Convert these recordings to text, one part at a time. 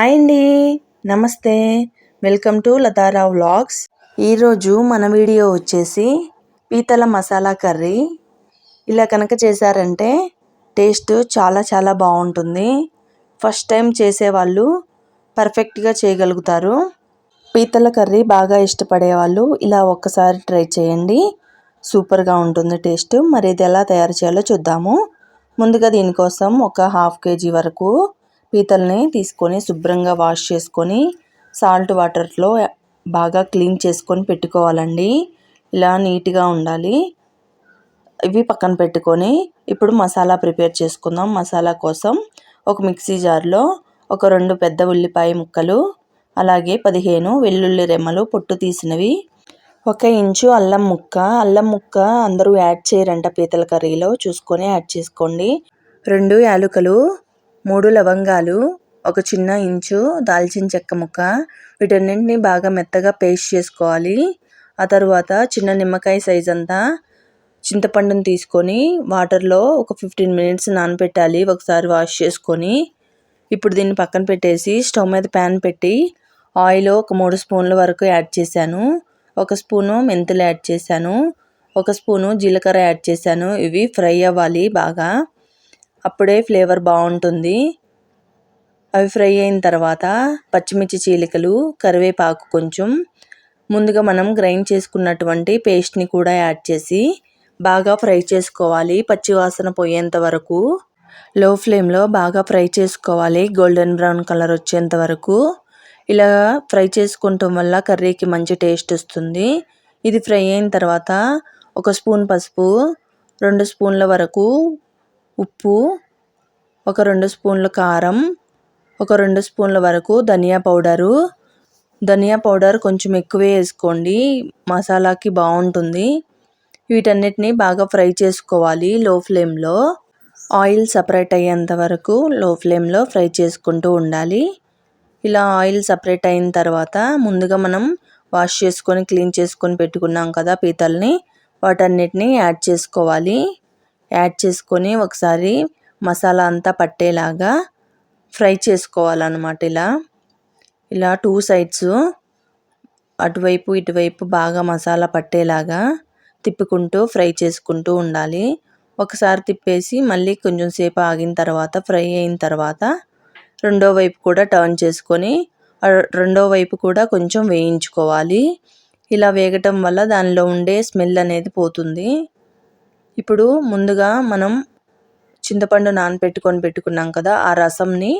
Hi అండి. నమస్తే. Welcome to Latha Rao vlogs. ఈరోజు మన వీడియో వచ్చేసి పీతల మసాలా కర్రీ. ఇలా కనుక చేశారంటే టేస్ట్ చాలా చాలా బాగుంటుంది. ఫస్ట్ టైం చేసేవాళ్ళు పర్ఫెక్ట్గా చేయగలుగుతారు. పీతల కర్రీ బాగా ఇష్టపడే వాళ్ళు ఇలా ఒక్కసారి ట్రై చేయండి. సూపర్గా ఉంటుంది టేస్ట్. మరి ఇది ఎలా తయారు చేయాలో చూద్దాము. ముందుగా దీనికోసం ఒక హాఫ్ కేజీ వరకు పీతల్ని తీసుకొని శుభ్రంగా వాష్ చేసుకొని సాల్ట్ వాటర్లో బాగా క్లీన్ చేసుకొని పెట్టుకోవాలండి. ఇలా నీట్గా ఉండాలి. ఇవి పక్కన పెట్టుకొని ఇప్పుడు మసాలా ప్రిపేర్ చేసుకుందాం. మసాలా కోసం ఒక మిక్సీ జార్లో ఒక రెండు పెద్ద ఉల్లిపాయ ముక్కలు అలాగే పదిహేను వెల్లుల్లి రెమ్మలు పొట్టు తీసినవి ఒక ఇంచు అల్లం ముక్క. అల్లం ముక్క అందరూ యాడ్ చేయరంట పీతల కర్రీలో. చూసుకొని యాడ్ చేసుకోండి. రెండు యాలుకలు మూడు లవంగాలు ఒక చిన్న ఇంచు దాల్చిన చెక్క ముక్క వీటన్నింటిని బాగా మెత్తగా పేస్ట్ చేసుకోవాలి. ఆ తర్వాత చిన్న నిమ్మకాయ సైజ్ అంతా చింతపండుని తీసుకొని వాటర్లో ఒక ఫిఫ్టీన్ మినిట్స్ నానబెట్టాలి ఒకసారి వాష్ చేసుకొని ఇప్పుడు దీన్ని పక్కన పెట్టేసి స్టవ్ మీద ప్యాన్ పెట్టి ఆయిల్ ఒక మూడు స్పూన్ల వరకు యాడ్ చేశాను. ఒక స్పూను మెంతులు యాడ్ చేశాను. ఒక స్పూను జీలకర్ర యాడ్ చేశాను. ఇవి ఫ్రై అవ్వాలి బాగా. అప్పుడే ఫ్లేవర్ బాగుంటుంది. అవి ఫ్రై అయిన తర్వాత పచ్చిమిర్చి చీలికలు కరివేపాకు కొంచెం. ముందుగా మనం గ్రైండ్ చేసుకున్నటువంటి పేస్ట్ని కూడా యాడ్ చేసి బాగా ఫ్రై చేసుకోవాలి. పచ్చివాసన పోయేంత వరకు. లో ఫ్లేమ్లో బాగా ఫ్రై చేసుకోవాలి. గోల్డెన్ బ్రౌన్ కలర్ వచ్చేంత వరకు. ఇలా ఫ్రై చేసుకుంటాం వల్ల కర్రీకి మంచి టేస్ట్ వస్తుంది. ఇది ఫ్రై అయిన తర్వాత ఒక స్పూన్ పసుపు రెండు స్పూన్ల వరకు ఉప్పు ఒక రెండు స్పూన్ల కారం ఒక రెండు స్పూన్ల వరకు ధనియా పౌడరు. ధనియా పౌడర్ కొంచెం ఎక్కువే వేసుకోండి మసాలాకి బాగుంటుంది. వీటన్నిటిని బాగా ఫ్రై చేసుకోవాలి లో ఫ్లేమ్లో. ఆయిల్ సపరేట్ అయ్యేంత వరకు లో ఫ్లేమ్లో ఫ్రై చేసుకుంటూ ఉండాలి. ఇలా ఆయిల్ సపరేట్ అయిన తర్వాత ముందుగా మనం వాష్ చేసుకొని క్లీన్ చేసుకొని పెట్టుకున్నాం కదా పీతల్ని వాటన్నిటిని యాడ్ చేసుకోవాలి. యాడ్ చేసుకొని ఒకసారి మసాలా అంతా పట్టేలాగా ఫ్రై చేసుకోవాలన్నమాట ఇలా. ఇలా టూ సైడ్స్ అటువైపు ఇటువైపు బాగా మసాలా పట్టేలాగా తిప్పుకుంటూ ఫ్రై చేసుకుంటూ ఉండాలి. ఒకసారి తిప్పేసి మళ్ళీ కొంచెం సేపు ఆగిన తర్వాత ఫ్రై అయిన తర్వాత రెండో వైపు కూడా టర్న్ చేసుకొని రెండో వైపు కూడా కొంచెం వేయించుకోవాలి. ఇలా వేగటం వల్ల దానిలో ఉండే స్మెల్ అనేది పోతుంది. ఇప్పుడు ముందుగా మనం చింతపండు నానబెట్టుకొని పెట్టుకున్నాం కదా ఆ రసంని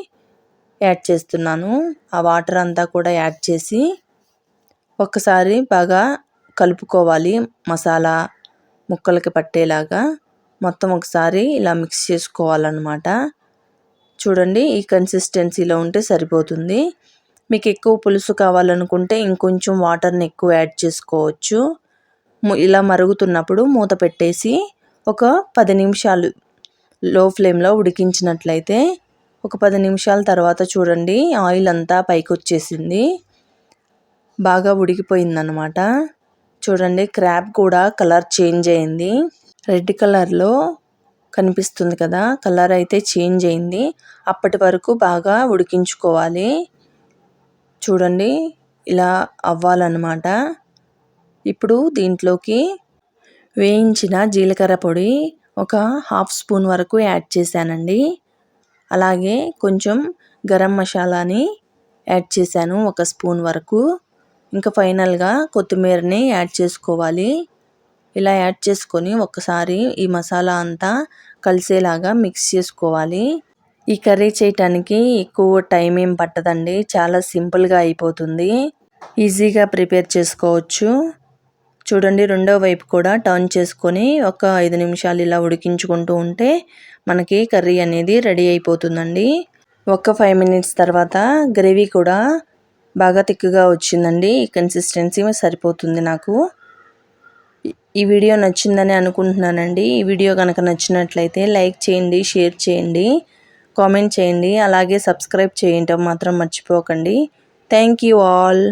యాడ్ చేస్తున్నాను. ఆ వాటర్ అంతా కూడా యాడ్ చేసి ఒక్కసారి బాగా కలుపుకోవాలి మసాలా ముక్కలకి పట్టేలాగా. మొత్తం ఒకసారి ఇలా మిక్స్ చేసుకోవాలన్నమాట. చూడండి ఈ కన్సిస్టెన్సీలో ఉంటే సరిపోతుంది. మీకు ఎక్కువ పులుసు కావాలనుకుంటే ఇంకొంచెం వాటర్ని ఎక్కువ యాడ్ చేసుకోవచ్చు. ఇలా మరుగుతున్నప్పుడు మూత పెట్టేసి ఒక పది నిమిషాలు లో ఫ్లేమ్లో ఉడికించినట్లయితే ఒక పది నిమిషాల తర్వాత చూడండి ఆయిల్ అంతా పైకి వచ్చేసింది బాగా ఉడికిపోయిందనమాట చూడండి క్రాప్ కూడా కలర్ చేంజ్ అయింది. రెడ్ కలర్లో కనిపిస్తుంది కదా కలర్ అయితే చేంజ్ అయింది. అప్పటి వరకు బాగా ఉడికించుకోవాలి. చూడండి ఇలా అవ్వాలన్నమాట. ఇప్పుడు దీంట్లోకి వేయించిన జీలకర్ర పొడి ఒక హాఫ్ స్పూన్ వరకు యాడ్ చేశానండి. అలాగే కొంచెం గరం మసాలాని యాడ్ చేశాను ఒక స్పూన్ వరకు. ఇంకా ఫైనల్గా కొత్తిమీరని యాడ్ చేసుకోవాలి. ఇలా యాడ్ చేసుకొని ఒకసారి ఈ మసాలా అంతా కలిసేలాగా మిక్స్ చేసుకోవాలి. ఈ కర్రీ చేయటానికి ఎక్కువ టైం ఏం పట్టదండి. చాలా సింపుల్గా అయిపోతుంది. ఈజీగా ప్రిపేర్ చేసుకోవచ్చు. చూడండి రెండో వైపు కూడా టర్న్ చేసుకొని ఒక ఐదు నిమిషాలు ఇలా ఉడికించుకుంటూ ఉంటే మనకి కర్రీ అనేది రెడీ అయిపోతుందండి. ఒక ఫైవ్ మినిట్స్ తర్వాత గ్రేవీ కూడా బాగా తిక్కుగా వచ్చిందండి. ఈ కన్సిస్టెన్సీ సరిపోతుంది నాకు. ఈ వీడియో నచ్చిందని అనుకుంటున్నానండి. ఈ వీడియో కనుక నచ్చినట్లయితే లైక్ చేయండి షేర్ చేయండి కామెంట్ చేయండి అలాగే సబ్స్క్రైబ్ చేయటం మాత్రం మర్చిపోకండి. Thank you all